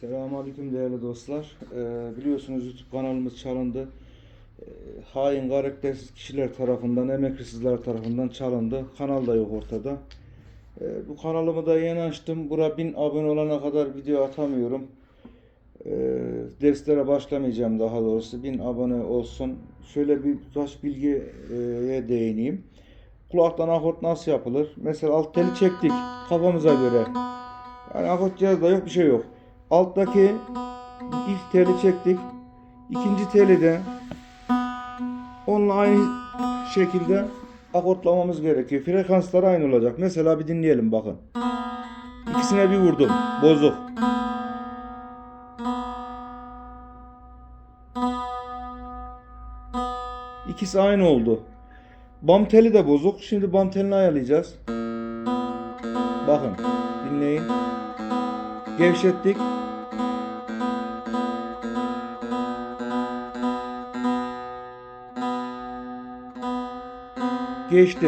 Selamünaleyküm değerli dostlar. Ee, biliyorsunuz YouTube kanalımız çalındı. Ee, hain karaktersiz kişiler tarafından, emek hırsızlar tarafından çalındı. Kanal da yok ortada. Ee, bu kanalımı da yeni açtım. Bura 1000 abone olana kadar video atamıyorum. Ee, derslere başlamayacağım daha doğrusu. 1000 abone olsun. Şöyle birkaç bilgiye değineyim. Kulaktan akort nasıl yapılır? Mesela alt teli çektik kafamıza göre. Yani akort cihazda yok bir şey yok. Alttaki ilk teli çektik. İkinci teli de onunla aynı şekilde akortlamamız gerekiyor. Frekansları aynı olacak. Mesela bir dinleyelim bakın. İkisine bir vurdum. Bozuk. İkisi aynı oldu. Bam teli de bozuk. Şimdi bam telini ayarlayacağız. Bakın. Dinleyin. Gevşettik. Geçti.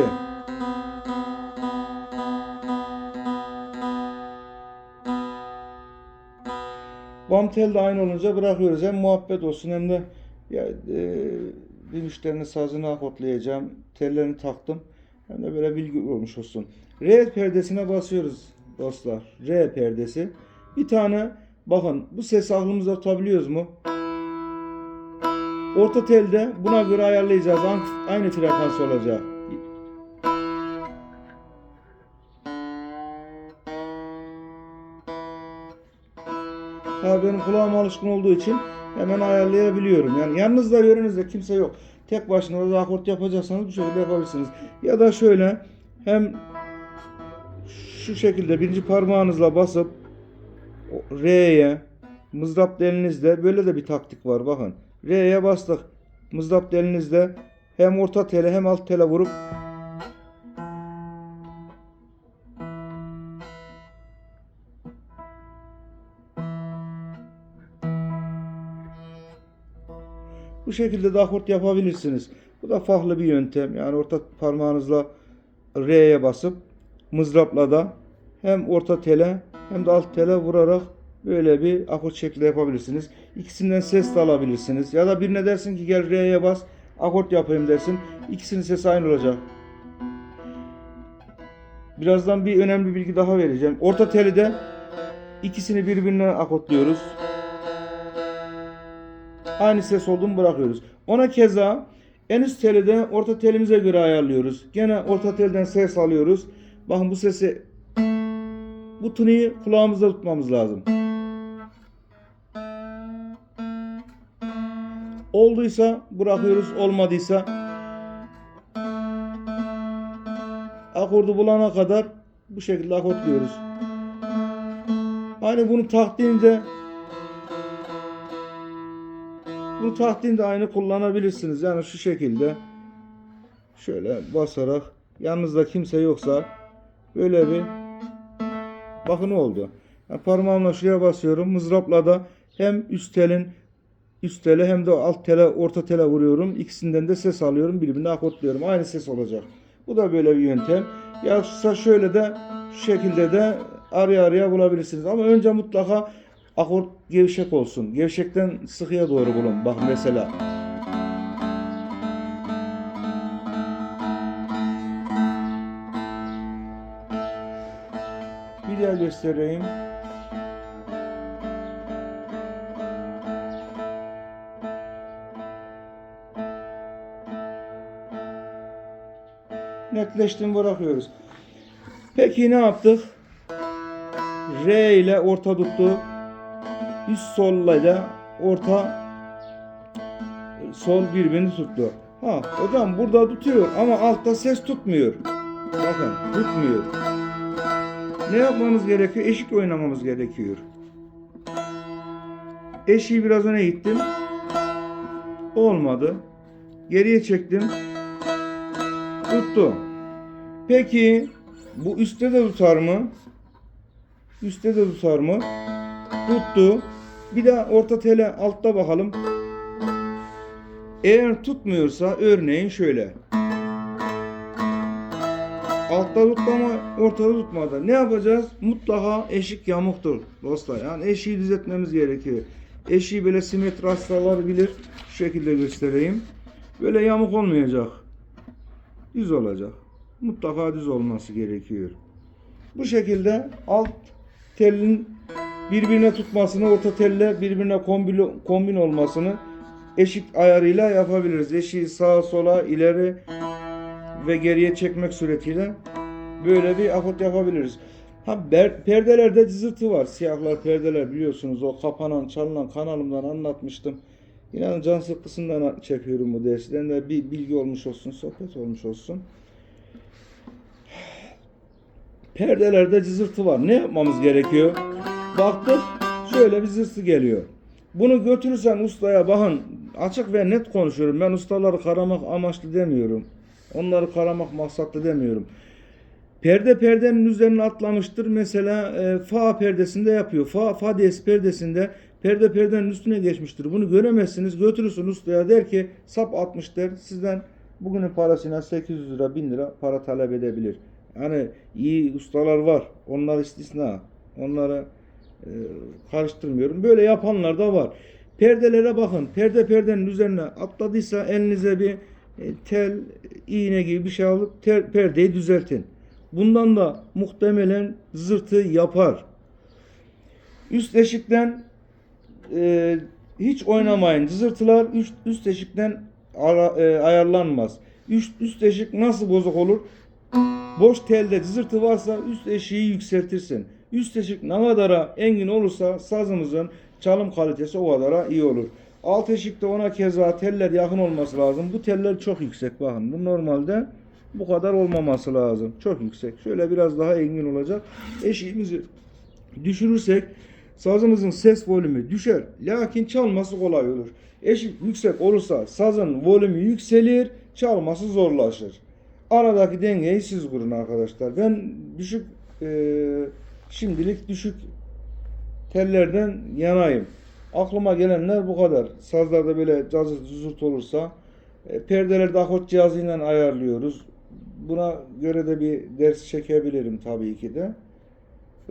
Bam tel de aynı olunca bırakıyoruz. Hem muhabbet olsun hem de ya, e, bir müşterinin sazını akotlayacağım. Tellerini taktım. Hem de böyle bilgi olmuş olsun. R perdesine basıyoruz dostlar. R perdesi. Bir tane bakın bu sesi aklımızda tutabiliyoruz mu? Orta telde buna göre ayarlayacağız. Aynı- frekans olacak. Tabii kulağıma alışkın olduğu için hemen ayarlayabiliyorum. Yani yanınızda yörenizde kimse yok. Tek başına da akort yapacaksanız bu şekilde yapabilirsiniz. Ya da şöyle hem şu şekilde birinci parmağınızla basıp R'ye mızrap elinizde böyle de bir taktik var bakın. R'ye bastık. Mızrap elinizde hem orta tele hem alt tele vurup Bu şekilde de akort yapabilirsiniz. Bu da farklı bir yöntem. Yani orta parmağınızla R'ye basıp mızrapla da hem orta tele hem de alt tele vurarak böyle bir akort şekli yapabilirsiniz. İkisinden ses de alabilirsiniz. Ya da birine dersin ki gel R'ye bas akort yapayım dersin. İkisinin sesi aynı olacak. Birazdan bir önemli bilgi daha vereceğim. Orta teli de ikisini birbirine akortluyoruz. Aynı ses olduğunu bırakıyoruz. Ona keza en üst teli de orta telimize göre ayarlıyoruz. Gene orta telden ses alıyoruz. Bakın bu sesi bu tınıyı kulağımızda tutmamız lazım. Olduysa bırakıyoruz, olmadıysa akordu bulana kadar bu şekilde akortluyoruz. Hani bunu taktiğinde bu tahtin aynı kullanabilirsiniz. Yani şu şekilde şöyle basarak yanınızda kimse yoksa böyle bir bakın ne oldu. Yani parmağımla şuraya basıyorum. Mızrapla da hem üst telin üst tele hem de alt tele orta tele vuruyorum. İkisinden de ses alıyorum. Birbirine akortluyorum. Aynı ses olacak. Bu da böyle bir yöntem. Yoksa şöyle de şu şekilde de araya araya bulabilirsiniz. Ama önce mutlaka akort gevşek olsun. Gevşekten sıkıya doğru bulun. Bak mesela. Bir daha göstereyim. Netleştim bırakıyoruz. Peki ne yaptık? R ile orta tuttu. Üst solla da orta sol birbirini tuttu. Ha hocam burada tutuyor ama altta ses tutmuyor. Bakın tutmuyor. Ne yapmamız gerekiyor? Eşik oynamamız gerekiyor. Eşiği biraz öne gittim. Olmadı. Geriye çektim. Tuttu. Peki bu üstte de tutar mı? Üstte de tutar mı? Tuttu. Bir de orta tele altta bakalım. Eğer tutmuyorsa örneğin şöyle. altta tutma ama ortada tutmadı. Ne yapacağız? Mutlaka eşik yamuktur dostlar. Yani eşiği düzeltmemiz gerekiyor. Eşiği böyle simetri hastalar bilir. Şu şekilde göstereyim. Böyle yamuk olmayacak. Düz olacak. Mutlaka düz olması gerekiyor. Bu şekilde alt telin birbirine tutmasını, orta telle birbirine kombin, kombin olmasını eşik ayarıyla yapabiliriz. Eşiği sağa sola ileri ve geriye çekmek suretiyle böyle bir akot yapabiliriz. Ha ber- perdelerde cızırtı var. Siyahlar perdeler biliyorsunuz. O kapanan, çalınan kanalımdan anlatmıştım. İnanın can sıkkısından çekiyorum bu dersten de bir bilgi olmuş olsun, sohbet olmuş olsun. Perdelerde cızırtı var. Ne yapmamız gerekiyor? Baktık şöyle bir zırtı geliyor. Bunu götürürsen ustaya bakın açık ve net konuşuyorum. Ben ustaları karamak amaçlı demiyorum. Onları karamak maksatlı demiyorum. Perde perdenin üzerine atlamıştır. Mesela e, fa perdesinde yapıyor. Fa, fa diyez perdesinde perde perdenin üstüne geçmiştir. Bunu göremezsiniz. Götürürsün ustaya der ki sap 60 der. Sizden bugünün parasıyla 800 lira 1000 lira para talep edebilir. Yani iyi ustalar var. Onlar istisna. Onları e, karıştırmıyorum. Böyle yapanlar da var. Perdelere bakın. Perde perdenin üzerine atladıysa elinize bir e, tel, iğne gibi bir şey alıp ter- perdeyi düzeltin. Bundan da muhtemelen zırtı yapar. Üst eşikten e, hiç oynamayın. Zırtılar üst, üst eşikten ara- e, ayarlanmaz. Üst, üst eşik nasıl bozuk olur? Boş telde cızırtı varsa üst eşiği yükseltirsin. Üst eşik ne kadara engin olursa sazımızın çalım kalitesi o kadara iyi olur. Alt eşikte ona keza teller yakın olması lazım. Bu teller çok yüksek bakın. Bu normalde bu kadar olmaması lazım. Çok yüksek. Şöyle biraz daha engin olacak. Eşiğimizi düşürürsek sazımızın ses volümü düşer. Lakin çalması kolay olur. Eşik yüksek olursa sazın volümü yükselir, çalması zorlaşır. Aradaki dengeyi siz kurun arkadaşlar. Ben düşük e, şimdilik düşük tellerden yanayım. Aklıma gelenler bu kadar. Sazlarda böyle cazır cızırt olursa e, perdelerde akort cihazıyla ayarlıyoruz. Buna göre de bir ders çekebilirim tabii ki de.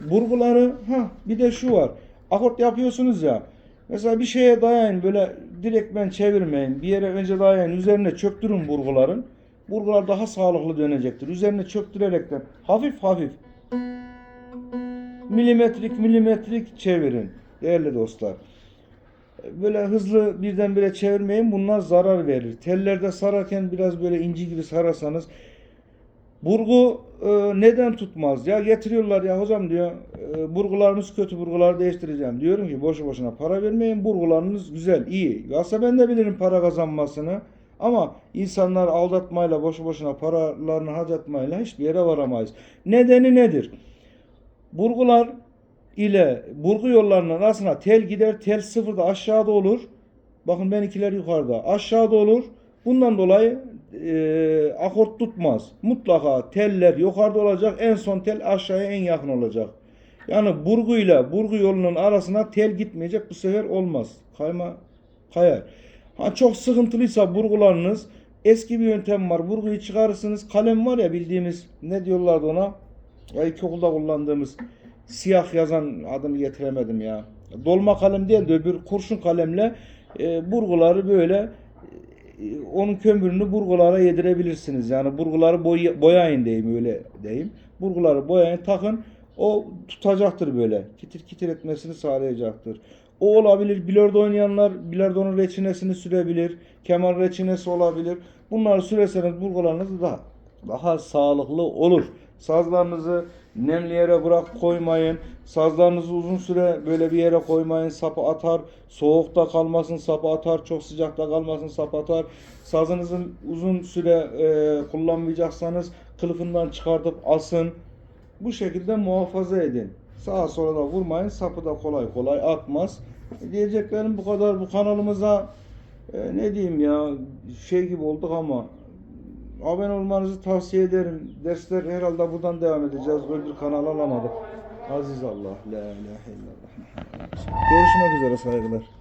Burguları ha bir de şu var. Akort yapıyorsunuz ya. Mesela bir şeye dayayın böyle direktmen çevirmeyin. Bir yere önce dayayın. Üzerine çöktürün burguların. Burgular daha sağlıklı dönecektir. Üzerine çöktürerekten hafif hafif milimetrik milimetrik çevirin değerli dostlar. Böyle hızlı birdenbire çevirmeyin bunlar zarar verir. Tellerde sararken biraz böyle inci gibi sararsanız burgu e, neden tutmaz? Ya getiriyorlar ya hocam diyor e, burgularınız kötü burgular değiştireceğim. Diyorum ki boşu boşuna para vermeyin burgularınız güzel iyi. Yoksa ben de bilirim para kazanmasını. Ama insanlar aldatmayla boşu boşuna paralarını harcatmayla hiçbir yere varamayız. Nedeni nedir? Burgular ile burgu yollarının arasına tel gider. Tel sıfırda aşağıda olur. Bakın benimkiler yukarıda. Aşağıda olur. Bundan dolayı e, akort tutmaz. Mutlaka teller yukarıda olacak. En son tel aşağıya en yakın olacak. Yani burgu ile burgu yolunun arasına tel gitmeyecek. Bu sefer olmaz. Kayma kayar. Ha çok sıkıntılıysa burgularınız eski bir yöntem var. Burguyu çıkarırsınız. Kalem var ya bildiğimiz ne diyorlardı ona? Ya ilkokulda kullandığımız siyah yazan adını getiremedim ya. Dolma kalem değil de öbür kurşun kalemle e, burguları böyle e, onun kömürünü burgulara yedirebilirsiniz. Yani burguları boy, boyayın diyeyim öyle diyeyim. Burguları boyayın takın o tutacaktır böyle. Kitir kitir etmesini sağlayacaktır. O olabilir. Bilardo oynayanlar bilardonun reçinesini sürebilir. Keman reçinesi olabilir. Bunları sürerseniz burgularınız daha daha sağlıklı olur. Sazlarınızı nemli yere bırak koymayın. Sazlarınızı uzun süre böyle bir yere koymayın. Sapı atar. Soğukta kalmasın sapı atar. Çok sıcakta kalmasın sapı atar. Sazınızı uzun süre e, kullanmayacaksanız kılıfından çıkartıp asın. Bu şekilde muhafaza edin. Sağa sola da vurmayın. Sapı da kolay kolay atmaz. Diyeceklerim bu kadar. Bu kanalımıza e, ne diyeyim ya şey gibi olduk ama abone olmanızı tavsiye ederim. Dersler herhalde buradan devam edeceğiz. Böyle bir kanal alamadık. Aziz Allah. La ilahe illallah. Görüşmek üzere saygılar.